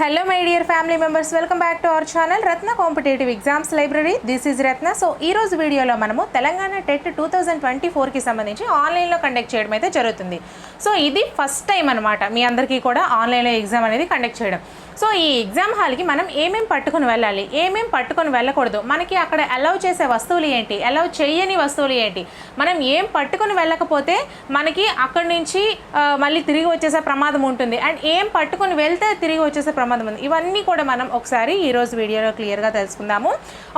Hello my dear family members welcome back to our channel Ratna competitive exams library this is Ratna so ఈ రోజు వీడియోలో మనము Telangana TET two thousand twenty ఫోర్కి సంబంధించి ఆన్లైన్లో conduct చేయడం అయితే జరుగుతుంది. సో ఇది ఫస్ట్ టైం అనమాట మీ అందరికీ కూడా ఆన్లైన్లో ఎగ్జామ్ అనేది కండక్ట్ చేయడం. సో ఈ ఎగ్జామ్ హాల్కి మనం ఏమేం పట్టుకుని వెళ్ళాలి? ఏమేం పట్టుకొని వెళ్ళకూడదు? మనకి అక్కడ అలౌ చేసే వస్తువులు ఏంటి? అలౌ చేయని వస్తువులు ఏంటి? మనం ఏం పట్టుకొని వెళ్ళకపోతే మనకి అక్కడి నుంచి మళ్ళీ తిరిగి వచ్చేసే ప్రమాదం ఉంటుంది. అండ్ ఏం పట్టుకొని వెళ్తే తిరిగి వచ్చేసే ప్రమాదం ఉంది. ఇవన్నీ కూడా మనం ఒకసారి ఈరోజు వీడియోలో క్లియర్గా తెలుసుకుందాము.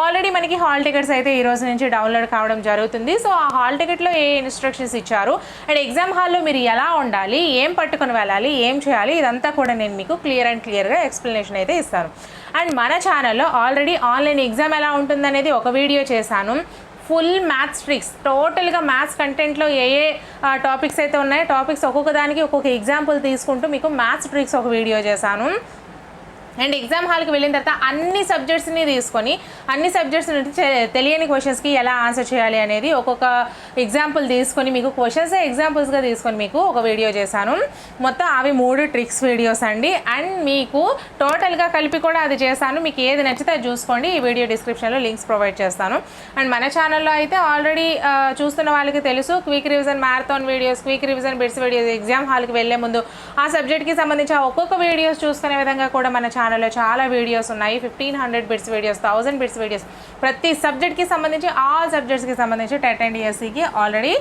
ఆల్రెడీ మనకి హాల్ టికెట్స్ అయితే ఈ రోజు నుంచి డౌన్లోడ్ కావడం జరుగుతుంది. సో ఆ హాల్ టికెట్లో ఏ ఇన్స్ట్రక్షన్స్ ఇచ్చారు? అండ్ ఎగ్జామ్ హాల్లో మీరు ఎలా ఉండాలి? ఏం పట్టుకొని వెళ్ళాలి? ఏం చేయాలి? ఇదంతా కూడా నేను మీకు క్లియర్ అండ్ క్లియర్గా ఎక్స్ప్లెనేషన్ అయితే ఇస్తాను. అండ్ మన ఛానల్లో ఆల్రెడీ ఆన్లైన్ ఎగ్జామ్ ఎలా ఉంటుందనేది ఒక వీడియో చేశాను. ఫుల్ మ్యాథ్స్ ట్రిక్స్ టోటల్గా మ్యాథ్స్ కంటెంట్లో ఏ ఏ టాపిక్స్ అయితే ఉన్నాయో టాపిక్స్ ఒక్కొక్క దానికి ఒక్కొక్క ఎగ్జాంపుల్ తీసుకుంటూ మీకు మ్యాథ్స్ ట్రిక్స్ ఒక వీడియో చేశాను. అండ్ ఎగ్జామ్ హాల్కి వెళ్ళిన తర్వాత అన్ని సబ్జెక్ట్స్ని తీసుకొని అన్ని సబ్జెక్ట్స్ నుండి తెలియని క్వశ్చన్స్కి ఎలా ఆన్సర్ చేయాలి అనేది ఒక్కొక్క ఎగ్జాంపుల్ తీసుకొని మీకు క్వశ్చన్స్ ఎగ్జాంపుల్స్గా తీసుకొని మీకు ఒక వీడియో చేశాను. మొత్తం అవి మూడు ట్రిక్స్ వీడియోస్ అండి. అండ్ మీకు టోటల్గా కలిపి కూడా అది చేశాను. మీకు ఏది నచ్చితే అది చూసుకోండి. ఈ వీడియో డిస్క్రిప్షన్లో లింక్స్ ప్రొవైడ్ చేస్తాను. అండ్ మన ఛానల్లో అయితే ఆల్రెడీ చూస్తున్న వాళ్ళకి తెలుసు. Quick revision marathon videos quick revision bits videos exam హాల్కి వెళ్ళే ముందు ఆ సబ్జెక్ట్కి సంబంధించి ఆ ఒక్కొక్క వీడియోస్ చూసుకునే విధంగా కూడా మన ఛానల్లో చాలా వీడియోస్ ఉన్నాయి. Fifteen hundred bits videos thousand bits videos ప్రతి సబ్జెక్ట్కి సంబంధించి ఆల్ సబ్జెక్ట్స్కి సంబంధించి టెట్ అండ్ ఈఎస్సీకి ఆల్రెడీ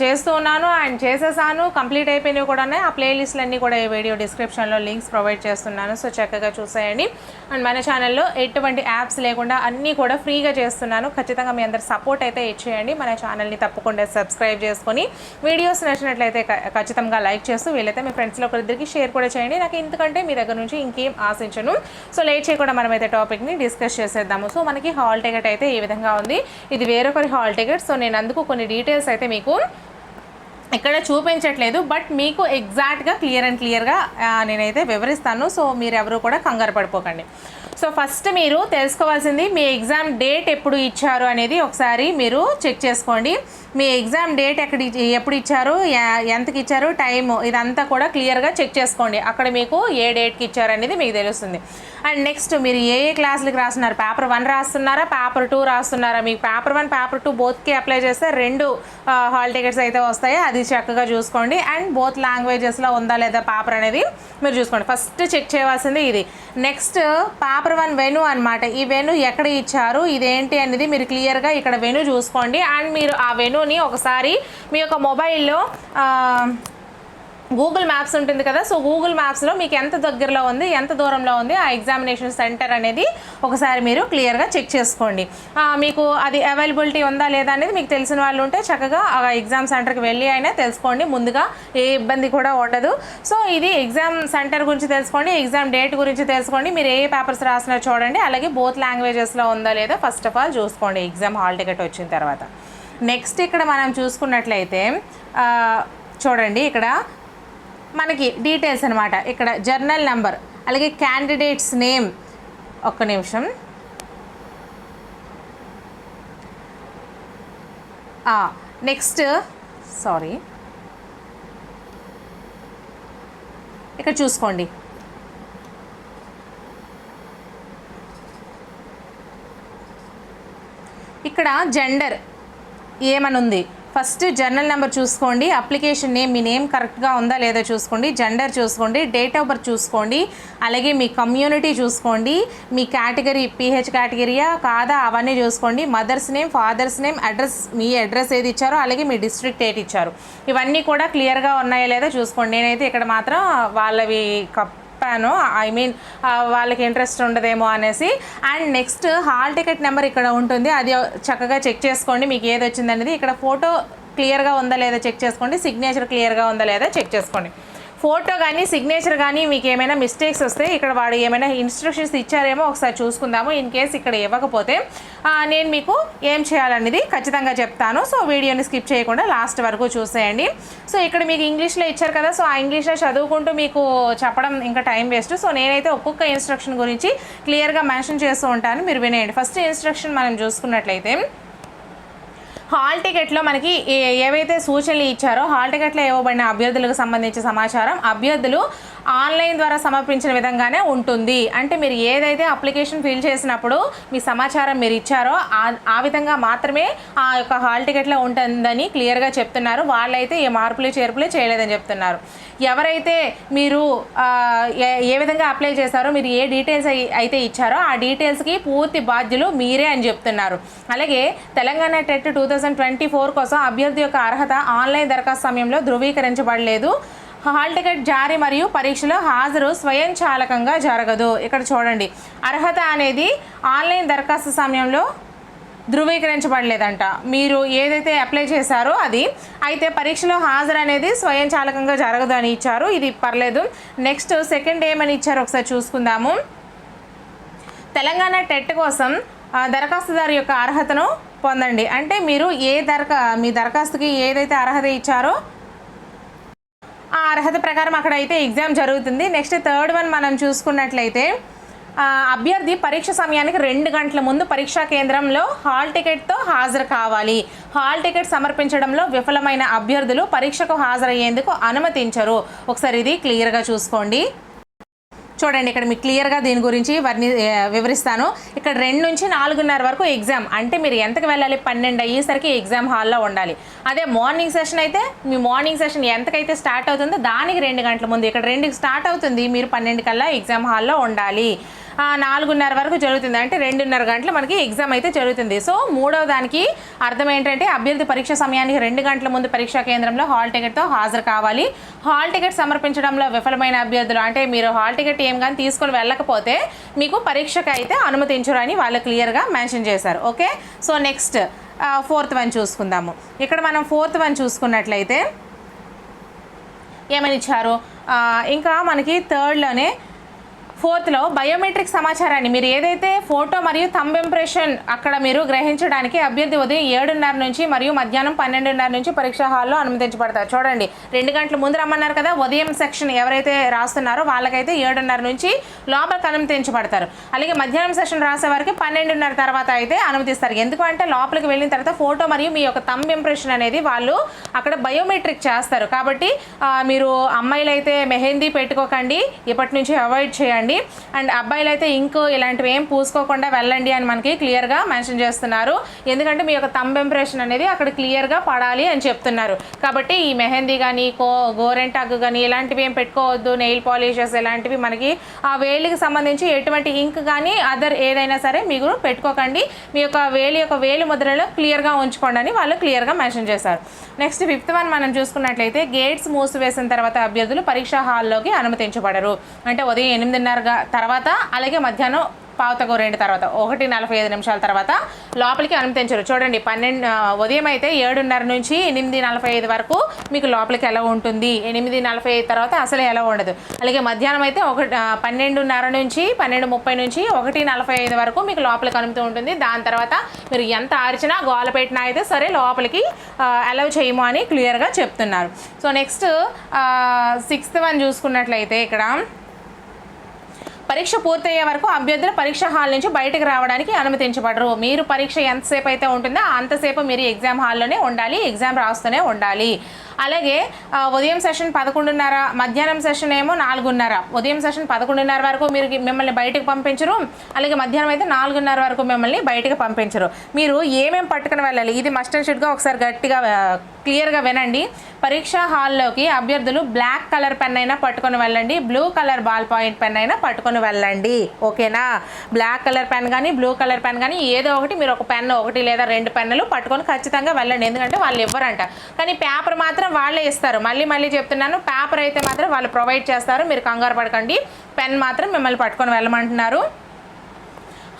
చేస్తూ ఉన్నాను అండ్ చేసేసాను. కంప్లీట్ అయిపోయినవి కూడా ఉన్నాయి. ఆ ప్లేలిస్ట్లన్నీ కూడా ఈ వీడియో డిస్క్రిప్షన్లో లింక్స్ ప్రొవైడ్ చేస్తున్నాను. సో చక్కగా చూసేయండి. అండ్ మన ఛానల్లో ఎటువంటి యాప్స్ లేకుండా అన్నీ కూడా ఫ్రీగా చేస్తున్నాను. ఖచ్చితంగా మీ అందరు సపోర్ట్ అయితే ఇచ్చేయండి. మన ఛానల్ని తప్పకుండా సబ్స్క్రైబ్ చేసుకొని వీడియోస్ నచ్చినట్లయితే ఖచ్చితంగా లైక్ చేస్తూ వీలైతే మీ ఫ్రెండ్స్లో ఒకరిద్దరికి షేర్ కూడా చేయండి. నాకు ఎందుకంటే మీ దగ్గర నుంచి ఇంకేం ఆశించను. సో లేట్ చేయకుండా మనమైతే టాపిక్ని డిస్కస్ చేసేద్దాము. సో మనకి హాల్ టికెట్ అయితే ఈ విధంగా ఉంది. ఇది వేరొకరి హాల్ టికెట్. సో నేను అందుకు కొన్ని డీటెయిల్స్ అయితే మీకు ఇక్కడ చూపించట్లేదు. బట్ మీకు ఎగ్జాక్ట్గా క్లియర్ అండ్ క్లియర్గా నేనైతే వివరిస్తాను. సో మీరు ఎవరు కూడా కంగారు పడిపోకండి. సో ఫస్ట్ మీరు తెలుసుకోవాల్సింది మీ ఎగ్జామ్ డేట్ ఎప్పుడు ఇచ్చారు అనేది ఒకసారి మీరు చెక్ చేసుకోండి. మీ ఎగ్జామ్ డేట్ ఎక్కడ ఎప్పుడు ఇచ్చారు ఎంతకి ఇచ్చారు టైం ఇదంతా కూడా క్లియర్గా చెక్ చేసుకోండి. అక్కడ మీకు ఏ డేట్కి ఇచ్చారు అనేది మీకు తెలుస్తుంది. అండ్ నెక్స్ట్ మీరు ఏ ఏ క్లాసులకు రాస్తున్నారు? పేపర్ వన్ రాస్తున్నారా పేపర్ టూ రాస్తున్నారా? మీకు పేపర్ వన్ పేపర్ టూ బోత్కి అప్లై చేస్తే రెండు హాల్ టికెట్స్ అయితే వస్తాయి. అది చక్కగా చూసుకోండి. అండ్ బోత్ లాంగ్వేజెస్లో ఉందా లేదా పేపర్ అనేది మీరు చూసుకోండి. ఫస్ట్ చెక్ చేయవలసింది ఇది. నెక్స్ట్ పేపర్ వన్ వెను అనమాట ఈ వెను ఎక్కడ ఇచ్చారు? ఇదేంటి అనేది మీరు క్లియర్గా ఇక్కడ వెను చూసుకోండి. అండ్ మీరు ఆ వెనుని ఒకసారి మీ యొక్క మొబైల్లో గూగుల్ మ్యాప్స్ ఉంటుంది కదా సో గూగుల్ మ్యాప్స్లో మీకు ఎంత దగ్గరలో ఉంది ఎంత దూరంలో ఉంది ఆ ఎగ్జామినేషన్ సెంటర్ అనేది ఒకసారి మీరు క్లియర్గా చెక్ చేసుకోండి. మీకు అది అవైలబిలిటీ ఉందా లేదా అనేది మీకు తెలిసిన వాళ్ళు ఉంటే చక్కగా ఆ ఎగ్జామ్ సెంటర్కి వెళ్ళి అయినా తెలుసుకోండి. ముందుగా ఏ ఇబ్బంది కూడా ఉండదు. సో ఇది ఎగ్జామ్ సెంటర్ గురించి తెలుసుకోండి ఎగ్జామ్ డేట్ గురించి తెలుసుకోండి. మీరు ఏ పేపర్స్ రాసినా చూడండి. అలాగే బోత్ లాంగ్వేజెస్లో ఉందా లేదా ఫస్ట్ ఆఫ్ ఆల్ చూసుకోండి ఎగ్జామ్ హాల్ టికెట్ వచ్చిన తర్వాత. నెక్స్ట్ ఇక్కడ మనం చూసుకున్నట్లయితే చూడండి ఇక్కడ మనకి డీటెయిల్స్ అనమాట ఇక్కడ జర్నల్ నెంబర్ అలాగే క్యాండిడేట్స్ నేమ్ ఒక్క నిమిషం. నెక్స్ట్ సారీ ఇక్కడ చూసుకోండి. ఇక్కడ జెండర్ ఏమని ఉంది ఫస్ట్ జర్నల్ నెంబర్ చూసుకోండి. అప్లికేషన్ నేమ్ మీ నేమ్ కరెక్ట్గా ఉందా లేదా చూసుకోండి. జెండర్ చూసుకోండి. డేట్ ఆఫ్ బర్త్ చూసుకోండి. అలాగే మీ కమ్యూనిటీ చూసుకోండి. మీ కేటగిరీ పిహెచ్ కేటగిరీయా కాదా అవన్నీ చూసుకోండి. Mother's name father's name address మీ అడ్రస్ ఏది ఇచ్చారో అలాగే మీ డిస్ట్రిక్ట్ ఏది ఇచ్చారు. ఇవన్నీ కూడా క్లియర్గా ఉన్నాయా లేదా చూసుకోండి. నేనైతే ఇక్కడ మాత్రం వాళ్ళవి కప్ చెప్పాను. ఐ మీన్ వాళ్ళకి ఇంట్రెస్ట్ ఉండదేమో అనేసి. And next hall ticket number ఇక్కడ ఉంటుంది. అది చక్కగా చెక్ చేసుకోండి. మీకు ఏది వచ్చింది అనేది ఇక్కడ ఫోటో క్లియర్గా ఉందా లేదా చెక్ చేసుకోండి. సిగ్నేచర్ క్లియర్గా ఉందా లేదా చెక్ చేసుకోండి. ఫోటో కానీ సిగ్నేచర్ కానీ మీకు ఏమైనా మిస్టేక్స్ వస్తే ఇక్కడ వాడు ఏమైనా ఇన్స్ట్రక్షన్స్ ఇచ్చారేమో ఒకసారి చూసుకుందాము. ఇన్ కేస్ ఇక్కడ ఇవ్వకపోతే నేను మీకు ఏం చేయాలనేది ఖచ్చితంగా చెప్తాను. సో వీడియోని స్కిప్ చేయకుండా లాస్ట్ వరకు చూసేయండి. సో ఇక్కడ మీకు ఇంగ్లీష్లో ఇచ్చారు కదా సో ఆ ఇంగ్లీష్లో చదువుకుంటూ మీకు చెప్పడం ఇంకా టైం వేస్ట్ సో నేనైతే ఒక్కొక్క ఇన్స్ట్రక్షన్ గురించి క్లియర్గా మెన్షన్ చేస్తూ ఉంటాను. మీరు వినేయండి. ఫస్ట్ ఇన్స్ట్రక్షన్ మనం చూసుకున్నట్లయితే హాల్ టికెట్లో మనకి ఏ- ఏవైతే సూచనలు ఇచ్చారో హాల్ టికెట్లో ఇవ్వబడిన అభ్యర్థులకు సంబంధించిన సమాచారం అభ్యర్థులు ఆన్లైన్ ద్వారా సమర్పించిన విధంగానే ఉంటుంది. అంటే మీరు ఏదైతే అప్లికేషన్ ఫిల్ చేసినప్పుడు మీ సమాచారం మీరు ఇచ్చారో ఆ- విధంగా మాత్రమే ఆ యొక్క హాల్ టికెట్లో ఉంటుందని క్లియర్గా చెప్తున్నారు. వాళ్ళైతే ఏ మార్పులు చేర్పులు చేయలేదని చెప్తున్నారు. ఎవరైతే మీరు ఏ ఏ విధంగా అప్లై చేశారో మీరు ఏ డీటెయిల్స్ అయితే ఇచ్చారో ఆ డీటెయిల్స్కి పూర్తి బాధ్యులు మీరే అని చెప్తున్నారు. అలాగే Telangana TET two thousand twenty four కోసం అభ్యర్థి యొక్క అర్హత ఆన్లైన్ దరఖాస్తు సమయంలో ధృవీకరించబడలేదు. హాల్ టికెట్ జారీ మరియు పరీక్షలో హాజరు స్వయంచాలకంగా జరగదు. ఇక్కడ చూడండి. అర్హత అనేది ఆన్లైన్ దరఖాస్తు సమయంలో ధృవీకరించబడలేదంట. మీరు ఏదైతే అప్లై చేశారో అది అయితే పరీక్షలో హాజరు అనేది స్వయంచాలకంగా జరగదు అని ఇచ్చారు. ఇది పర్లేదు. నెక్స్ట్ సెకండ్ ఏమని ఇచ్చారు ఒకసారి చూసుకుందాము. తెలంగాణ టెట్ కోసం దరఖాస్తుదారు యొక్క అర్హతను పొందండి. అంటే మీరు ఏ దరఖా మీ దరఖాస్తుకి ఏదైతే అర్హత ఇచ్చారో అర్హత ప్రకారం అక్కడ అయితే ఎగ్జామ్ జరుగుతుంది. నెక్స్ట్ థర్డ్ వన్ మనం చూసుకున్నట్లయితే అభ్యర్థి పరీక్ష సమయానికి రెండు గంటల ముందు పరీక్షా కేంద్రంలో హాల్ టికెట్తో హాజరు కావాలి. హాల్ టికెట్ సమర్పించడంలో విఫలమైన అభ్యర్థులు పరీక్షకు హాజరయ్యేందుకు అనుమతించరు. ఒకసారి ఇది క్లియర్గా చూసుకోండి. చూడండి ఇక్కడ మీకు క్లియర్గా దీని గురించి వర్ణి వివరిస్తాను. ఇక్కడ రెండు నుంచి నాలుగున్నర వరకు ఎగ్జామ్. అంటే మీరు ఎంతకు వెళ్ళాలి? పన్నెండు అయ్యేసరికి ఎగ్జామ్ హాల్లో ఉండాలి. అదే మార్నింగ్ సెషన్ అయితే మీ మార్నింగ్ సెషన్ ఎంతకైతే స్టార్ట్ అవుతుందో దానికి రెండు గంటల ముందు ఇక్కడ రెండుకి స్టార్ట్ అవుతుంది మీరు పన్నెండు కల్లా ఎగ్జామ్ హాల్లో ఉండాలి. నాలుగున్నర వరకు జరుగుతుంది. అంటే రెండున్నర గంటలు మనకి ఎగ్జామ్ అయితే జరుగుతుంది. సో మూడవ దానికి అర్థం ఏంటంటే అభ్యర్థి పరీక్ష సమయానికి రెండు గంటల ముందు పరీక్షా కేంద్రంలో హాల్ టికెట్తో హాజరు కావాలి. హాల్ టికెట్ సమర్పించడంలో విఫలమైన అభ్యర్థులు అంటే మీరు హాల్ టికెట్ ఏం కానీ తీసుకొని వెళ్ళకపోతే మీకు పరీక్షకు అయితే అనుమతించరు అని వాళ్ళు క్లియర్గా మెన్షన్ చేశారు. Okay? So next fourth one చూసుకుందాము. ఇక్కడ మనం ఫోర్త్ వన్ చూసుకున్నట్లయితే ఏమని ఇచ్చారు? ఇంకా మనకి థర్డ్లోనే ఫోర్త్లో బయోమెట్రిక్ సమాచారాన్ని మీరు ఏదైతే ఫోటో మరియు థంబ్ ఇంప్రెషన్ అక్కడ మీరు గ్రహించడానికి అభ్యర్థి ఉదయం ఏడున్నర నుంచి మరియు మధ్యాహ్నం పన్నెండున్నర నుంచి పరీక్షా హాల్లో అనుమతించబడతారు. చూడండి రెండు గంటల ముందు రమ్మన్నారు కదా ఉదయం సెక్షన్ ఎవరైతే రాస్తున్నారో వాళ్ళకైతే ఏడున్నర నుంచి లోపలికి అనుమతించబడతారు. అలాగే మధ్యాహ్నం సెషన్ రాసే వారికి పన్నెండున్నర తర్వాత అయితే అనుమతిస్తారు. ఎందుకంటే లోపలికి వెళ్ళిన తర్వాత ఫోటో మరియు మీ యొక్క థంబ్ ఇంప్రెషన్ అనేది వాళ్ళు అక్కడ బయోమెట్రిక్ చేస్తారు. కాబట్టి మీరు అమ్మాయిలు అయితే మెహందీ పెట్టుకోకండి ఇప్పటి నుంచి అవాయిడ్ చేయండి. అండ్. అబ్బాయిలు అయితే ఇంకు ఇలాంటివి ఏం పూసుకోకుండా వెళ్ళండి అని మనకి క్లియర్గా మెన్షన్ చేస్తున్నారు. ఎందుకంటే మీ యొక్క తంబ్ ఇంప్రెషన్ అనేది అక్కడ క్లియర్గా పడాలి అని చెప్తున్నారు. కాబట్టి ఈ మెహందీ కానీ కో గోరెంటాక్ కానీ ఇలాంటివి ఏం పెట్టుకోవద్దు. నెయిల్ పాలిషెస్ ఇలాంటివి మనకి ఆ వేలికి సంబంధించి ఎటువంటి ఇంక్ కానీ అదర్ ఏదైనా సరే మీరు పెట్టుకోకండి. మీ యొక్క వేలి యొక్క వేలి ముద్రలో క్లియర్గా ఉంచుకోండి అని వాళ్ళు క్లియర్గా మెన్షన్ చేశారు. నెక్స్ట్ ఫిఫ్త్ వన్ మనం చూసుకున్నట్లయితే గేట్స్ మూసివేసిన తర్వాత అభ్యర్థులు పరీక్షా హాల్లోకి అనుమతించబడరు. అంటే ఉదయం ఎనిమిదిన్నర తర్వాత అలాగే మధ్యాహ్నం పావుతకు రెండు తర్వాత ఒకటి నలభై ఐదు నిమిషాల తర్వాత లోపలికి అనుమతించరు చూడండి పన్నెండు ఉదయం అయితే ఏడున్నర నుంచి ఎనిమిది నలభై ఐదు వరకు మీకు లోపలికి ఎలా ఉంటుంది? ఎనిమిది నలభై ఐదు తర్వాత అసలు ఎలా ఉండదు. అలాగే మధ్యాహ్నం అయితే ఒకటి పన్నెండున్నర నుంచి పన్నెండు ముప్పై నుంచి ఒకటి నలభై ఐదు వరకు మీకు లోపలికి అనుమతి ఉంటుంది. దాని తర్వాత మీరు ఎంత ఆర్చినా గోల పెట్టినా అయితే సరే లోపలికి అలౌ చేయము అని క్లియర్గా చెప్తున్నారు. సో నెక్స్ట్ సిక్స్త్ వన్ చూసుకున్నట్లయితే ఇక్కడ పరీక్ష పూర్తయ్యే వరకు అభ్యర్థులు పరీక్ష హాల్ నుంచి బయటకు రావడానికి అనుమతించబడరు. మీరు పరీక్ష ఎంతసేపు అయితే ఉంటుందో అంతసేపు మీరు ఎగ్జామ్ హాల్లోనే ఉండాలి ఎగ్జామ్ రాస్తూనే ఉండాలి. అలాగే ఉదయం సెషన్ పదకొండున్నర మధ్యాహ్నం సెషన్ ఏమో నాలుగున్నర. ఉదయం సెషన్ పదకొండున్నర వరకు మీరు మిమ్మల్ని బయటకు పంపించరు. అలాగే మధ్యాహ్నం అయితే నాలుగున్నర వరకు మిమ్మల్ని బయటకు పంపించరు. మీరు ఏమేమి పట్టుకుని వెళ్ళాలి? ఇది మస్ట్ అండ్ షుడ్గా ఒకసారి గట్టిగా క్లియర్గా వినండి. పరీక్షా హాల్లోకి అభ్యర్థులు బ్లాక్ కలర్ పెన్ అయినా పట్టుకొని వెళ్ళండి. Blue colour ball point pen అయినా పట్టుకొని వెళ్ళండి. ఓకేనా? బ్లాక్ కలర్ పెన్ కానీ బ్లూ కలర్ పెన్ కానీ ఏదో ఒకటి మీరు ఒక పెన్ ఒకటి లేదా రెండు పెన్నులు పట్టుకొని ఖచ్చితంగా వెళ్ళండి. ఎందుకంటే వాళ్ళు ఇవ్వరంట. కానీ పేపర్ మాత్రం వాళ్ళే ఇస్తారు. మళ్ళీ మళ్ళీ చెప్తున్నాను పేపర్ అయితే మాత్రం వాళ్ళు ప్రొవైడ్ చేస్తారు. మీరు కంగారు పడకండి. పెన్ మాత్రం మిమ్మల్ని పట్టుకొని వెళ్ళమంటున్నారు.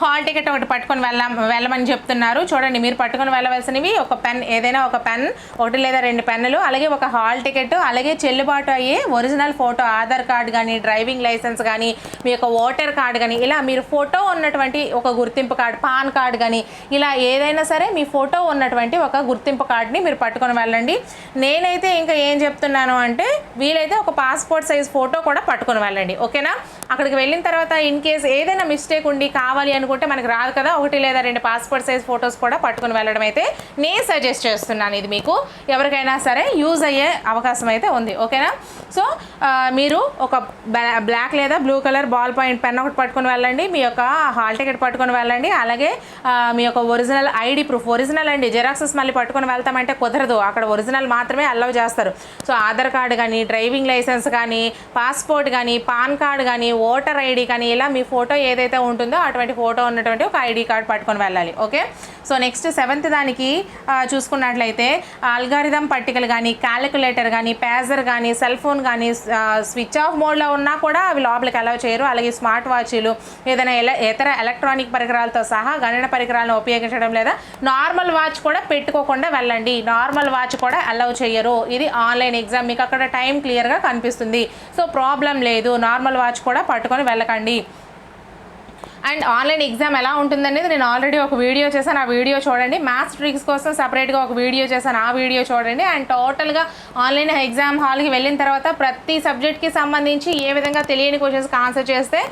హాల్ టికెట్ ఒకటి పట్టుకొని వెళ్ళ వెళ్ళమని చెప్తున్నారు. చూడండి మీరు పట్టుకొని వెళ్ళవలసినవి ఒక పెన్ ఏదైనా ఒక పెన్ ఒకటి లేదా రెండు పెన్నులు అలాగే ఒక హాల్ టికెట్ అలాగే చెల్లుబాటు అయ్యే ఒరిజినల్ ఫోటో ఆధార్ కార్డ్ కానీ డ్రైవింగ్ లైసెన్స్ కానీ మీ యొక్క ఓటర్ కార్డ్ కానీ ఇలా మీరు ఫోటో ఉన్నటువంటి ఒక గుర్తింపు కార్డు పాన్ కార్డ్ కానీ ఇలా ఏదైనా సరే మీ ఫోటో ఉన్నటువంటి ఒక గుర్తింపు కార్డ్ని మీరు పట్టుకొని వెళ్ళండి. నేనైతే ఇంకా ఏం చెప్తున్నాను అంటే వీలైతే ఒక పాస్పోర్ట్ సైజ్ ఫోటో కూడా పట్టుకొని వెళ్ళండి. ఓకేనా? అక్కడికి వెళ్ళిన తర్వాత ఇన్ కేస్ ఏదైనా మిస్టేక్ ఉండి కావాలి అని అనుకుంటే మనకు రాదు కదా. ఒకటి లేదా రెండు పాస్పోర్ట్ సైజ్ ఫొటోస్ కూడా పట్టుకుని వెళ్ళడం అయితే నేను సజెస్ట్ చేస్తున్నాను ఇది మీకు. ఎవరికైనా సరే యూజ్ అయ్యే అవకాశం అయితే ఉంది. ఓకేనా సో మీరు ఒక బ్లాక్ లేదా blue colour ball point pen ఒకటి పట్టుకొని వెళ్ళండి. మీ యొక్క హాల్ టికెట్ పట్టుకొని వెళ్ళండి. అలాగే మీ యొక్క ఒరిజినల్ ఐడి ప్రూఫ్ ఒరిజినల్ అండి. జెరాక్సెస్ మళ్ళీ పట్టుకుని వెళ్తామంటే కుదరదు. అక్కడ ఒరిజినల్ మాత్రమే అలౌ చేస్తారు. సో ఆధార్ కార్డు కానీ డ్రైవింగ్ లైసెన్స్ కానీ పాస్పోర్ట్ కానీ పాన్ కార్డ్ కానీ ఓటర్ ఐడి కానీ ఇలా మీ ఫోటో ఏదైతే ఉంటుందో అటువంటి ఫోటో ఫోటో ఉన్నటువంటి ఒక ఐడి కార్డ్ పట్టుకొని వెళ్ళాలి ఓకే? సో నెక్స్ట్ సెవెంత్ దానికి చూసుకున్నట్లయితే అల్గారిథం పట్టికలు కానీ క్యాలిక్యులేటర్ కానీ పేజర్ కానీ సెల్ ఫోన్ కానీ స్విచ్ ఆఫ్ మోడ్లో ఉన్నా కూడా అవి లోపలికి అలౌ చేయరు. అలాగే స్మార్ట్ వాచ్లు ఏదైనా ఎల ఇతర ఎలక్ట్రానిక్ పరికరాలతో సహా గణన పరికరాలను ఉపయోగించడం లేదా నార్మల్ వాచ్ కూడా పెట్టుకోకుండా వెళ్ళండి. నార్మల్ వాచ్ కూడా అలౌ చేయరు. ఇది ఆన్లైన్ ఎగ్జామ్. మీకు అక్కడ టైం క్లియర్గా కనిపిస్తుంది. సో ప్రాబ్లం లేదు. నార్మల్ వాచ్ కూడా పట్టుకొని వెళ్ళకండి. అండ్ ఆన్లైన్ ఎగ్జామ్ ఎలా ఉంటుందనేది నేను ఆల్రెడీ ఒక వీడియో చేశాను. ఆ వీడియో చూడండి. మ్యాథ్స్ ట్రిక్స్ కోసం సపరేట్గా ఒక వీడియో చేశాను. ఆ వీడియో చూడండి. అండ్ టోటల్గా ఆన్లైన్ ఎగ్జామ్ హాల్కి వెళ్ళిన తర్వాత ప్రతి సబ్జెక్ట్కి సంబంధించి ఏ విధంగా తెలియని క్వశ్చన్స్కి ఆన్సర్ చేస్తే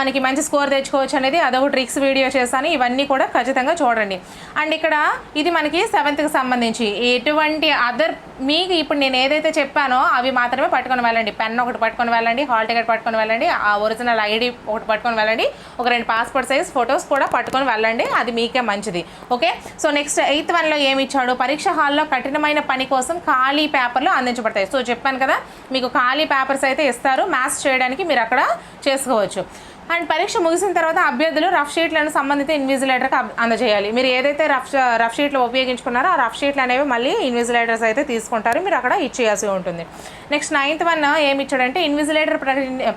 మనకి మంచి స్కోర్ తెచ్చుకోవచ్చు అనేది అదొక ట్రిక్స్ వీడియో చేశాను. ఇవన్నీ కూడా ఖచ్చితంగా చూడండి. అండ్ ఇక్కడ ఇది మనకి సెవెంత్కి సంబంధించి. ఎటువంటి అదర్ మీకు ఇప్పుడు నేను ఏదైతే చెప్పానో అవి మాత్రమే పట్టుకొని వెళ్ళండి. పెన్ ఒకటి పట్టుకొని వెళ్ళండి. హాల్ టికెట్ పట్టుకొని వెళ్ళండి. ఆ ఒరిజినల్ ఐడి ఒకటి పట్టుకొని వెళ్ళండి. ఒక రెండు పాస్పోర్ట్ సైజ్ ఫొటోస్ కూడా పట్టుకొని వెళ్ళండి. అది మీకే మంచిది. ఓకే సో నెక్స్ట్ ఎయిత్ వన్లో ఏమి ఇచ్చాడు? పరీక్ష హాల్లో కఠినమైన పని కోసం ఖాళీ పేపర్లు అందించబడతాయి. సో చెప్పాను కదా మీకు ఖాళీ పేపర్స్ అయితే ఇస్తారు. మ్యాథ్స్ చేయడానికి మీరు అక్కడ చేసుకోవచ్చు. అండ్ పరీక్ష ముగిసిన తర్వాత అభ్యర్థులు రఫ్ షీట్లను సంబంధిత ఇన్విజిలేటర్కి అందజేయాలి. మీరు ఏదైతే రఫ్ రఫ్ షీట్లు ఉపయోగించుకున్నారో ఆ రఫ్ షీట్లు అనేవి మళ్ళీ ఇన్విజిలేటర్స్ అయితే తీసుకుంటారు. మీరు అక్కడ ఇచ్చేయాల్సి ఉంటుంది. నెక్స్ట్ నైన్త్ వన్ ఏమి ఇచ్చాడంటే ఇన్విజిలేటర్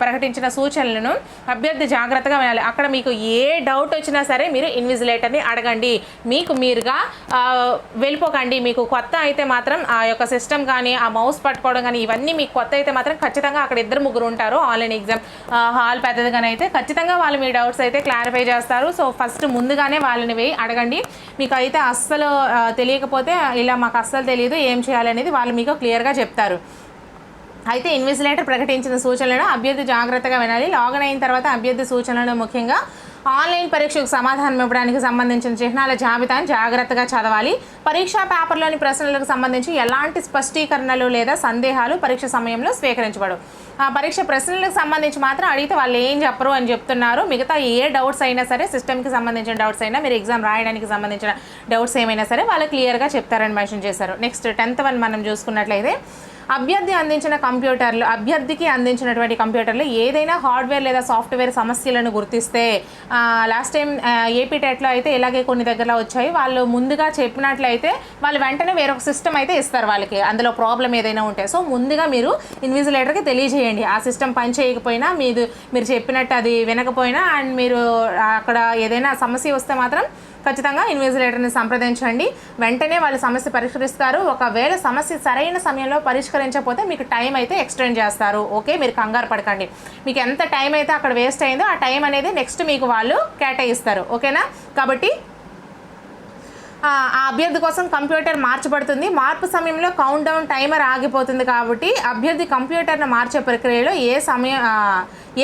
ప్రకటించిన సూచనలను అభ్యర్థి జాగ్రత్తగా వినాలి. అక్కడ మీకు ఏ డౌట్ వచ్చినా సరే మీరు ఇన్విజిలేటర్ని అడగండి. మీకు మీరుగా వెళ్ళిపోకండి. మీకు కొత్త అయితే మాత్రం ఆ యొక్క సిస్టమ్ కానీ ఆ మౌస్ పట్టుకోవడం కానీ ఇవన్నీ మీకు కొత్త అయితే మాత్రం ఖచ్చితంగా అక్కడ ఇద్దరు ముగ్గురు ఉంటారు. ఆన్లైన్ ఎగ్జామ్ హాల్ పెద్దదిగానైతే ఖచ్చితంగా వాళ్ళు మీ డౌట్స్ అయితే క్లారిఫై చేస్తారు. సో ఫస్ట్ ముందుగానే వాళ్ళని వేయి అడగండి. మీకు అయితే అస్సలు తెలియకపోతే ఇలా మాకు అస్సలు తెలియదు ఏం చేయాలనేది వాళ్ళు మీకు క్లియర్గా చెప్తారు. అయితే ఇన్విజిలేటర్ ప్రకటించిన సూచనలను అభ్యర్థి జాగ్రత్తగా వినాలి. లాగిన్ అయిన తర్వాత అభ్యర్థి సూచనలను ముఖ్యంగా ఆన్లైన్ పరీక్షకు సమాధానం ఇవ్వడానికి సంబంధించిన చిహ్నాల జాబితాను జాగ్రత్తగా చదవాలి. పరీక్షా పేపర్లోని ప్రశ్నలకు సంబంధించి ఎలాంటి స్పష్టీకరణలు లేదా సందేహాలు పరీక్ష సమయంలో స్వీకరించబడవు. పరీక్ష ప్రశ్నలకు సంబంధించి మాత్రం అడిగితే వాళ్ళు ఏం చెప్పరు అని చెప్తున్నారు. మిగతా ఏ డౌట్స్ అయినా సరే సిస్టమ్కి సంబంధించిన డౌట్స్ అయినా మీరు ఎగ్జామ్ రాయడానికి సంబంధించిన డౌట్స్ ఏమైనా సరే వాళ్ళు క్లియర్గా చెప్తారని మెన్షన్ చేశారు. నెక్స్ట్ టెన్త్ వన్ మనం చూసుకున్నట్లయితే అభ్యర్థి అందించిన కంప్యూటర్లు అభ్యర్థికి అందించినటువంటి కంప్యూటర్లు ఏదైనా హార్డ్వేర్ లేదా సాఫ్ట్వేర్ సమస్యలను గుర్తిస్తే లాస్ట్ టైం ఏపీ టెట్లో అయితే ఇలాగే కొన్ని దగ్గర వచ్చాయి. వాళ్ళు ముందుగా చెప్పినట్లయితే వాళ్ళు వెంటనే వేరొక సిస్టమ్ అయితే ఇస్తారు వాళ్ళకి. అందులో ప్రాబ్లం ఏదైనా ఉంటే. సో ముందుగా మీరు ఇన్విజిలేటర్కి తెలియజేయండి. ఆ సిస్టమ్ పని చేయకపోయినా మీరు మీరు చెప్పినట్టు అది వినకపోయినా అండ్ మీరు అక్కడ ఏదైనా సమస్య వస్తే మాత్రం ఖచ్చితంగా ఇన్విజిలేటర్ని సంప్రదించండి. వెంటనే వాళ్ళు సమస్య పరిష్కరిస్తారు. ఒకవేళ సమస్య సరైన సమయంలో పరిష్కరించకపోతే మీకు టైం అయితే ఎక్స్టెండ్ చేస్తారు. ఓకే? మీరు కంగారు పడకండి. మీకు ఎంత టైం అయితే అక్కడ వేస్ట్ అయిందో ఆ టైం అనేది నెక్స్ట్ మీకు వాళ్ళు కేటాయిస్తారు. ఓకేనా? కాబట్టి ఆ అభ్యర్థి కోసం కంప్యూటర్ మార్చబడుతుంది. మార్పు సమయంలో కౌంట్ డౌన్ టైమర్ ఆగిపోతుంది కాబట్టి అభ్యర్థి కంప్యూటర్ను మార్చే ప్రక్రియలో ఏ సమయం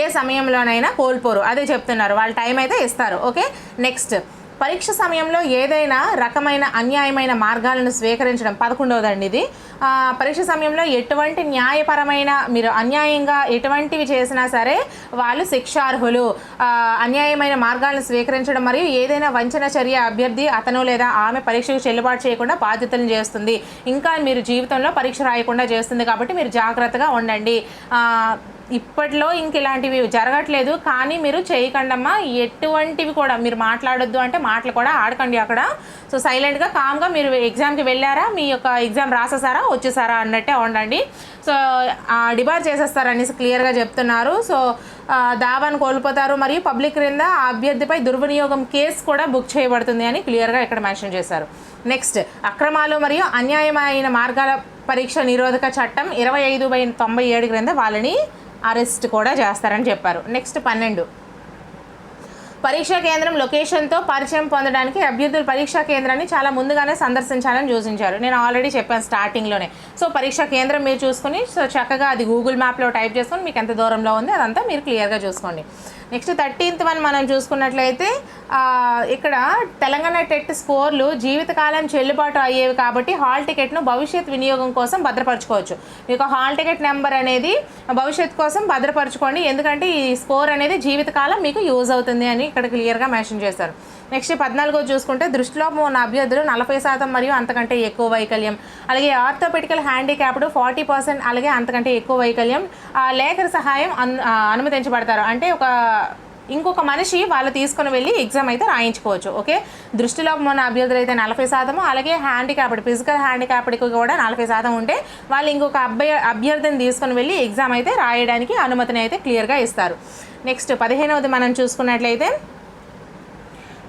ఏ సమయంలోనైనా కోల్పోరు. అదే చెప్తున్నారు. వాళ్ళు టైం అయితే ఇస్తారు. ఓకే? నెక్స్ట్ పరీక్ష సమయంలో ఏదైనా రకమైన అన్యాయమైన మార్గాలను స్వీకరించడం పదకొండవదండి ఇది. పరీక్ష సమయంలో ఎటువంటి న్యాయపరమైన మీరు అన్యాయంగా ఎటువంటివి చేసినా సరే వాళ్ళు శిక్షార్హులు. అన్యాయమైన మార్గాలను స్వీకరించడం మరియు ఏదైనా వంచన చర్య అభ్యర్థి అతను లేదా ఆమె పరీక్షకు చెల్లుబాటు చేయకుండా బాధ్యతలను చేస్తుంది. ఇంకా మీరు జీవితంలో పరీక్ష రాయకుండా చేస్తుంది కాబట్టి మీరు జాగ్రత్తగా ఉండండి. ఇప్పట్లో ఇంక ఇలాంటివి జరగట్లేదు. కానీ మీరు చేయకండమ్మా ఎటువంటివి కూడా మీరు మాట్లాడొద్దు అంటే మాటలు కూడా ఆడకండి అక్కడ. సో సైలెంట్గా కామ్గా మీరు ఎగ్జామ్కి వెళ్ళారా? మీ యొక్క ఎగ్జామ్ రాసేసారా? వచ్చేసారా? అన్నట్టే ఉండండి. సో డిబార్ చేసేస్తారనేసి క్లియర్గా చెప్తున్నారు. సో దావాను కోల్పోతారు. మరియు పబ్లిక్ క్రింద ఆ అభ్యర్థిపై దుర్వినియోగం కేసు కూడా బుక్ చేయబడుతుంది అని క్లియర్గా ఇక్కడ మెన్షన్ చేశారు. నెక్స్ట్ అక్రమాలు మరియు అన్యాయమైన మార్గాల పరీక్ష నిరోధక చట్టం ఇరవై ఐదు బై తొంభై ఏడు క్రింద వాళ్ళని అరెస్ట్ కూడా చేస్తారని చెప్పారు. నెక్స్ట్ పన్నెండు. పరీక్షా కేంద్రం లొకేషన్తో పరిచయం పొందడానికి అభ్యర్థులు పరీక్షా కేంద్రాన్ని చాలా ముందుగానే సందర్శించాలని సూచించారు నేను ఆల్రెడీ చెప్పాను స్టార్టింగ్లోనే. సో పరీక్షా కేంద్రం మీరు చూసుకుని సో చక్కగా అది గూగుల్ మ్యాప్లో టైప్ చేసుకొని మీకు ఎంత దూరంలో ఉంది అదంతా మీరు క్లియర్గా చూసుకోండి. నెక్స్ట్ థర్టీన్త్ వన్ మనం చూసుకున్నట్లయితే ఇక్కడ తెలంగాణ టెట్ స్కోర్లు జీవితకాలం చెల్లుబాటు అయ్యేవి కాబట్టి హాల్ టికెట్ను భవిష్యత్ వినియోగం కోసం భద్రపరచుకోవచ్చు. మీకు హాల్ టికెట్ నెంబర్ అనేది భవిష్యత్ కోసం భద్రపరచుకోండి. ఎందుకంటే ఈ స్కోర్ అనేది జీవితకాలం మీకు యూజ్ అవుతుంది అని ఇక్కడ క్లియర్గా మెన్షన్ చేశారు. నెక్స్ట్ పద్నాలుగో చూసుకుంటే దృష్టిలోపం ఉన్న అభ్యర్థులు నలభై శాతం మరియు అంతకంటే ఎక్కువ వైకల్యం. అలాగే ఆర్థోపెటికల్ హ్యాండిక్యాప్డ్ ఫార్టీ పర్సెంట్ అలాగే అంతకంటే ఎక్కువ వైకల్యం ఆ, లేఖర సహాయం అను అనుమతించబడతారు. అంటే ఒక ఇంకొక మనిషి వాళ్ళు తీసుకొని వెళ్ళి ఎగ్జామ్ అయితే రాయించుకోవచ్చు ఓకే? దృష్టిలోపం ఉన్న అభ్యర్థులు అయితే నలభై శాతము అలాగే హ్యాండిక్యాప్డ్ ఫిజికల్ హ్యాండిక్యాప్డ్కి కూడా నలభై శాతం ఉంటే వాళ్ళు ఇంకొక అబ్బాయి అభ్యర్థిని తీసుకొని వెళ్ళి ఎగ్జామ్ అయితే రాయడానికి అనుమతిని అయితే క్లియర్గా ఇస్తారు. నెక్స్ట్ పదిహేనవది మనం చూసుకున్నట్లయితే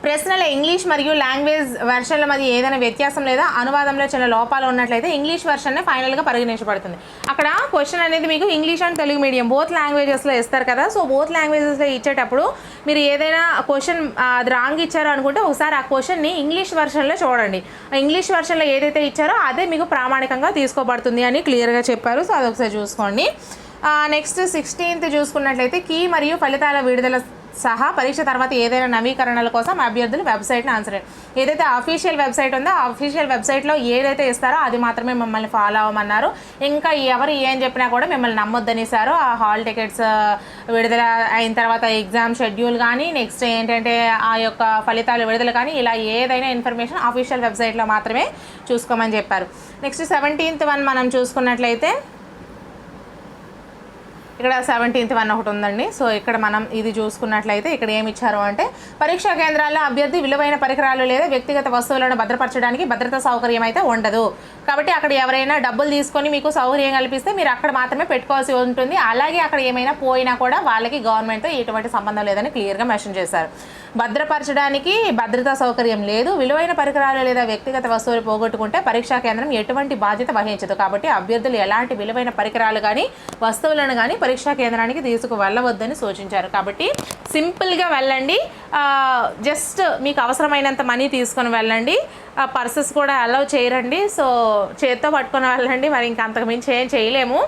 ప్రశ్నల ఇంగ్లీష్ మరియు లాంగ్వేజ్ వెర్షన్ల మధ్య ఏదైనా వ్యత్యాసం లేదా అనువాదంలో చిన్న లోపాలు ఉన్నట్లయితే ఇంగ్లీష్ వెర్షన్నే ఫైనల్గా పరిగణించబడుతుంది. అక్కడ క్వశ్చన్ అనేది మీకు English and Telugu medium both లాంగ్వేజెస్లో ఇస్తారు కదా. సో బోత్ లాంగ్వేజెస్లో ఇచ్చేటప్పుడు మీరు ఏదైనా క్వశ్చన్ అది రాంగ్ ఇచ్చారో అనుకుంటే ఒకసారి ఆ క్వశ్చన్ని ఇంగ్లీష్ వెర్షన్లో చూడండి. ఇంగ్లీష్ వెర్షన్లో ఏదైతే ఇచ్చారో అదే మీకు ప్రామాణికంగా తీసుకోబడుతుంది అని క్లియర్గా చెప్పారు. సో అదొకసారి చూసుకోండి. నెక్స్ట్ సిక్స్టీన్త్ చూసుకున్నట్లయితే కీ మరియు ఫలితాల విడుదల సహా పరీక్ష తర్వాత ఏదైనా నవీకరణల కోసం అభ్యర్థులు వెబ్సైట్ని ఆన్సర్ ఏదైతే అఫీషియల్ వెబ్సైట్ ఉందో ఆ అఫీషియల్ వెబ్సైట్లో ఏదైతే ఇస్తారో అది మాత్రమే మిమ్మల్ని ఫాలో అవ్వమన్నారు. ఇంకా ఎవరు ఏం చెప్పినా కూడా మిమ్మల్ని నమ్మొద్దనేసారు ఆ హాల్ టికెట్స్ విడుదల అయిన తర్వాత ఎగ్జామ్ షెడ్యూల్ కానీ నెక్స్ట్ ఏంటంటే ఆ యొక్క ఫలితాలు విడుదల కానీ ఇలా ఏదైనా ఇన్ఫర్మేషన్ అఫీషియల్ వెబ్సైట్లో మాత్రమే చూసుకోమని చెప్పారు. నెక్స్ట్ సెవెంటీన్త్ వన్ మనం చూసుకున్నట్లయితే ఇక్కడ సెవెంటీన్త్ వన్ ఒకటి ఉందండి. సో ఇక్కడ మనం ఇది చూసుకున్నట్లయితే ఇక్కడ ఏమి ఇచ్చారు అంటే పరీక్షా కేంద్రాల్లో అభ్యర్థి విలువైన పరికరాలు లేదా వ్యక్తిగత వస్తువులను భద్రపరచడానికి భద్రతా సౌకర్యం అయితే ఉండదు. కాబట్టి అక్కడ ఎవరైనా డబ్బులు తీసుకొని మీకు సౌకర్యం కల్పిస్తే మీరు అక్కడ మాత్రమే పెట్టుకోవాల్సి ఉంటుంది. అలాగే అక్కడ ఏమైనా పోయినా కూడా వాళ్ళకి గవర్నమెంట్తో ఎటువంటి సంబంధం లేదని క్లియర్గా మెన్షన్ చేశారు. భద్రపరచడానికి భద్రతా సౌకర్యం లేదు విలువైన పరికరాలు లేదా వ్యక్తిగత వస్తువులు పోగొట్టుకుంటే పరీక్షా కేంద్రం ఎటువంటి బాధ్యత వహించదు. కాబట్టి అభ్యర్థులు ఎలాంటి విలువైన పరికరాలు కానీ వస్తువులను కానీ పరీక్షా కేంద్రానికి తీసుకు వెళ్ళవద్దని సూచించారు. కాబట్టి సింపుల్గా వెళ్ళండి. జస్ట్ మీకు అవసరమైనంత మనీ తీసుకొని వెళ్ళండి. పర్సెస్ కూడా అలౌ చేయరండి. సో చేత్తో పట్టుకొని వెళ్ళండి. మరి ఇంకా అంతకుమించి ఏం చేయలేము.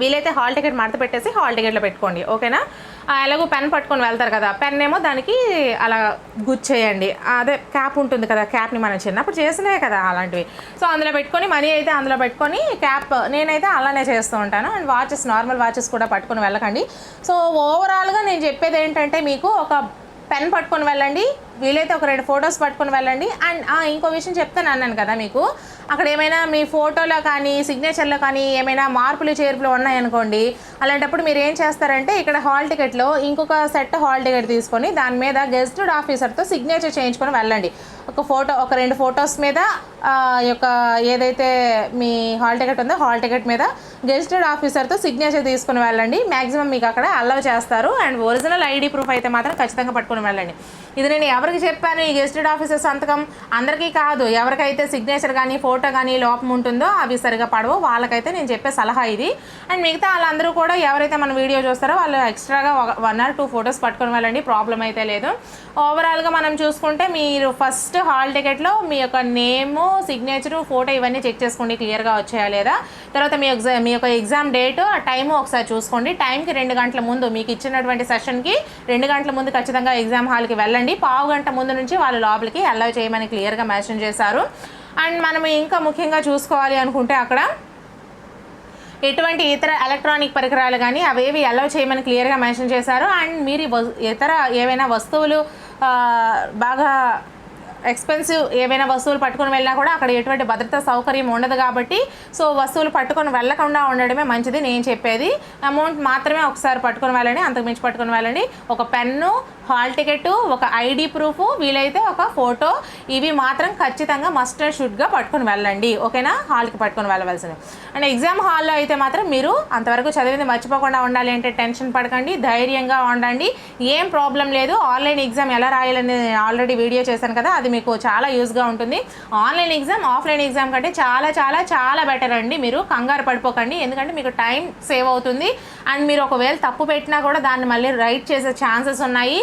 వీలైతే హాల్ టికెట్ మడత పెట్టేసి హాల్ టికెట్లో పెట్టుకోండి. ఓకేనా? ఎలాగో పెన్ పట్టుకొని వెళ్తారు కదా పెన్ ఏమో దానికి అలా గుచ్చేయండి. అదే క్యాప్ ఉంటుంది కదా క్యాప్ని మనం చిన్నప్పుడు చేసినవే కదా అలాంటివి. సో అందులో పెట్టుకొని మనీ అయితే అందులో పెట్టుకొని క్యాప్ నేనైతే అలానే చేస్తూ ఉంటాను. అండ్ వాచెస్ నార్మల్ వాచెస్ కూడా పట్టుకొని వెళ్ళకండి. సో ఓవరాల్గా నేను చెప్పేది ఏంటంటే మీకు ఒక పెన్ పట్టుకొని వెళ్ళండి. వీలైతే ఒక రెండు ఫొటోస్ పట్టుకుని వెళ్ళండి. అండ్ ఆ, ఇంకో విషయం చెప్తాను అన్నాను కదా మీకు. అక్కడ ఏమైనా మీ ఫోటోలో కానీ సిగ్నేచర్లో కానీ ఏమైనా మార్పులు చేర్పులు ఉన్నాయనుకోండి అలాంటప్పుడు మీరు ఏం చేస్తారంటే ఇక్కడ హాల్ టికెట్లో ఇంకొక సెట్ హాల్ టికెట్ తీసుకొని దాని మీద గెస్టెడ్ ఆఫీసర్తో సిగ్నేచర్ చేయించుకొని వెళ్ళండి. ఒక ఫోటో ఒక రెండు ఫొటోస్ మీద యొక్క ఏదైతే మీ హాల్ టికెట్ ఉందో హాల్ టికెట్ మీద గెస్టెడ్ ఆఫీసర్తో సిగ్నేచర్ తీసుకుని వెళ్ళండి. మ్యాక్సిమం మీకు అక్కడ అలవ్ చేస్తారు. అండ్ ఒరిజినల్ ఐడి ప్రూఫ్ అయితే మాత్రం ఖచ్చితంగా పట్టుకుని వెళ్ళండి. ఇది నేను ఎవరికి చెప్పాను ఈ గెస్టెడ్ ఆఫీసర్ సంతకం? అందరికీ కాదు. ఎవరికైతే సిగ్నేచర్ కానీ ఫోటో కానీ లోపం ఉంటుందో అవి సరిగా పడవు. వాళ్ళకైతే నేను చెప్పే సలహా ఇది. అండ్ మిగతా వాళ్ళందరూ కూడా ఎవరైతే మన వీడియో చూస్తారో వాళ్ళు ఎక్స్ట్రాగా వన్ ఆర్ టూ ఫొటోస్ పట్టుకొని వెళ్ళండి. ప్రాబ్లం అయితే లేదు. ఓవరాల్గా మనం చూసుకుంటే మీరు ఫస్ట్ హాల్ టికెట్లో మీ యొక్క నేము సిగ్నేచరు ఫోటో ఇవన్నీ చెక్ చేసుకోండి. క్లియర్గా వచ్చాయా లేదా? తర్వాత మీ ఎగ్జామ్ మీ యొక్క ఎగ్జామ్ డేట్ ఆ టైము ఒకసారి చూసుకోండి. టైంకి రెండు గంటల ముందు మీకు ఇచ్చినటువంటి సెషన్కి రెండు గంటల ముందు ఖచ్చితంగా ఎగ్జామ్ హాల్కి వెళ్ళండి. పావు గంట ముందు నుంచి వాళ్ళు లోపలికి అలౌ చేయమని క్లియర్గా మెన్షన్ చేశారు. అండ్ మనం ఇంకా ముఖ్యంగా చూసుకోవాలి అనుకుంటే అక్కడ ఎటువంటి ఇతర ఎలక్ట్రానిక్ పరికరాలు కానీ అవేవి అలౌ చేయమని క్లియర్గా మెన్షన్ చేశారు. అండ్ మీరు ఇతర ఏవైనా వస్తువులు బాగా ఎక్స్పెన్సివ్ ఏవైనా వస్తువులు పట్టుకొని వెళ్ళినా కూడా అక్కడ ఎటువంటి భద్రతా సౌకర్యం ఉండదు కాబట్టి సో వస్తువులు పట్టుకొని వెళ్ళకుండా ఉండడమే మంచిది నేను చెప్పేది. అమౌంట్ మాత్రమే ఒకసారి పట్టుకొని వెళ్ళండి అంతకు మించి పట్టుకొని వెళ్ళండి. ఒక పెన్ను హాల్ టికెట్ ఒక ఐడి ప్రూఫ్ వీలైతే ఒక ఫోటో ఇవి మాత్రం ఖచ్చితంగా మస్ట్ అండ్ షుడ్గా పట్టుకొని వెళ్ళండి. ఓకేనా? హాల్కి పట్టుకొని వెళ్ళవలసింది అండ్ ఎగ్జామ్ హాల్లో అయితే మాత్రం మీరు అంతవరకు చదివింది మర్చిపోకుండా ఉండాలి అంటే టెన్షన్ పడకండి ధైర్యంగా ఉండండి. ఏం ప్రాబ్లం లేదు. ఆన్లైన్ ఎగ్జామ్ ఎలా రాయాలని ఆల్రెడీ వీడియో చేశాను కదా అది అది మీకు చాలా యూస్గా ఉంటుంది. ఆన్లైన్ ఎగ్జామ్ ఆఫ్లైన్ ఎగ్జామ్ కంటే చాలా చాలా చాలా బెటర్ అండి. మీరు కంగారు పడిపోకండి. ఎందుకంటే మీకు టైం సేవ్ అవుతుంది. అండ్ మీరు ఒకవేళ తప్పు పెట్టినా కూడా దాన్ని మళ్ళీ రైట్ చేసే ఛాన్సెస్ ఉన్నాయి.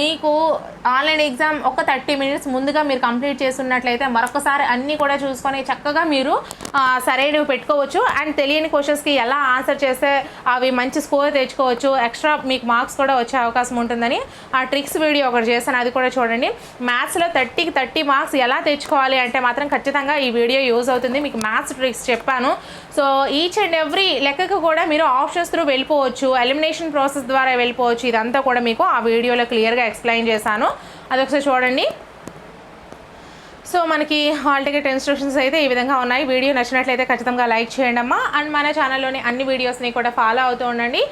మీకు ఆన్లైన్ ఎగ్జామ్ ఒక థర్టీ మినిట్స్ ముందుగా మీరు కంప్లీట్ చేస్తున్నట్లయితే మరొకసారి అన్నీ కూడా చూసుకొని చక్కగా మీరు సరైనవి పెట్టుకోవచ్చు. అండ్ తెలియని క్వశ్చన్స్కి ఎలా ఆన్సర్ చేస్తే అవి మంచి స్కోర్ తెచ్చుకోవచ్చు. ఎక్స్ట్రా మీకు మార్క్స్ కూడా వచ్చే అవకాశం ఉంటుందని ఆ ట్రిక్స్ వీడియో ఒకటి చేస్తాను అది కూడా చూడండి. మ్యాథ్స్లో థర్టీకి థర్టీ మార్క్స్ ఎలా తెచ్చుకోవాలి అంటే మాత్రం ఖచ్చితంగా ఈ వీడియో యూజ్ అవుతుంది. మీకు మ్యాథ్స్ ట్రిక్స్ చెప్పాను. సో ఈచ్ అండ్ ఎవ్రీ లెక్కకు కూడా మీరు ఆప్షన్స్ త్రూ వెళ్ళిపోవచ్చు ఎలిమినేషన్ ప్రాసెస్ ద్వారా వెళ్ళిపోవచ్చు. ఇదంతా కూడా మీకు ఆ వీడియోలో క్లియర్గా ఎక్స్ప్లెయిన్ చేశాను. అదొకసారి చూడండి. సో మనకి హాల్ టికెట్ ఇన్స్ట్రక్షన్స్ అయితే ఈ విధంగా ఉన్నాయి. వీడియో నచ్చినట్లయితే ఖచ్చితంగా లైక్ చేయండి అమ్మా. అండ్ మన ఛానల్లోని అన్ని వీడియోస్ని కూడా ఫాలో అవుతూ ఉండండి.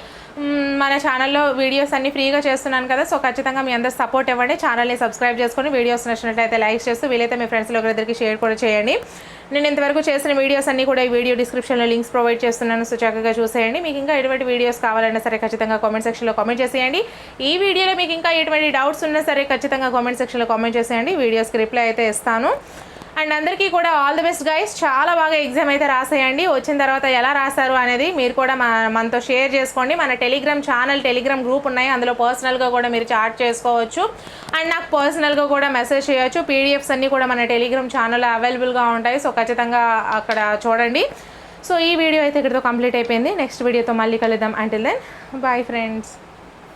మన ఛానల్లో వీడియోస్ అన్ని ఫ్రీగా చేస్తున్నాను కదా సో ఖచ్చితంగా మీ అందరు సపోర్ట్ ఇవ్వండి. ఛానల్ని సబ్స్క్రైబ్ చేసుకొని వీడియోస్ నచ్చినట్లయితే లైక్ చేస్తూ వీలైతే మీ ఫ్రెండ్స్లో ఒకరిద్దరికి షేర్ కూడా చేయండి. నేను ఇంతవరకు చేసిన వీడియోస్ అన్ని కూడా ఈ వీడియో డిస్క్రిప్షన్లో లింక్స్ ప్రొవైడ్ చేస్తున్నాను సో చక్కగా చూసేయండి. మీకు ఇంకా ఎటువంటి వీడియోస్ కావాలన్నా సరే ఖచ్చితంగా కామెంట్ సెక్షన్లో కామెంట్ చేసేయండి. ఈ వీడియోలో మీకు ఇంకా ఎటువంటి డౌట్స్ ఉన్నా సరే ఖచ్చితంగా కామెంట్ సెక్షన్లో కామెంట్ చేసేయండి. వీడియోస్కి రిప్లై అయితే ఇస్తాను. అండ్ అందరికీ కూడా ఆల్ ది బెస్ట్ గైస్. చాలా బాగా ఎగ్జామ్ అయితే రాసేయండి. వచ్చిన తర్వాత ఎలా రాశారు అనేది మీరు కూడా మన మనతో షేర్ చేసుకోండి. మన టెలిగ్రామ్ ఛానల్ టెలిగ్రామ్ గ్రూప్ ఉన్నాయి. అందులో పర్సనల్గా కూడా మీరు చాట్ చేసుకోవచ్చు. అండ్ నాకు పర్సనల్గా కూడా మెసేజ్ చేయొచ్చు. పీడిఎఫ్స్ అన్నీ కూడా మన టెలిగ్రామ్ ఛానల్లో అవైలబుల్గా ఉంటాయి. సో ఖచ్చితంగా అక్కడ చూడండి. సో ఈ వీడియో అయితే ఇక్కడితో కంప్లీట్ అయిపోయింది. నెక్స్ట్ వీడియోతో మళ్ళీ కలుద్దాం. Until then bye friends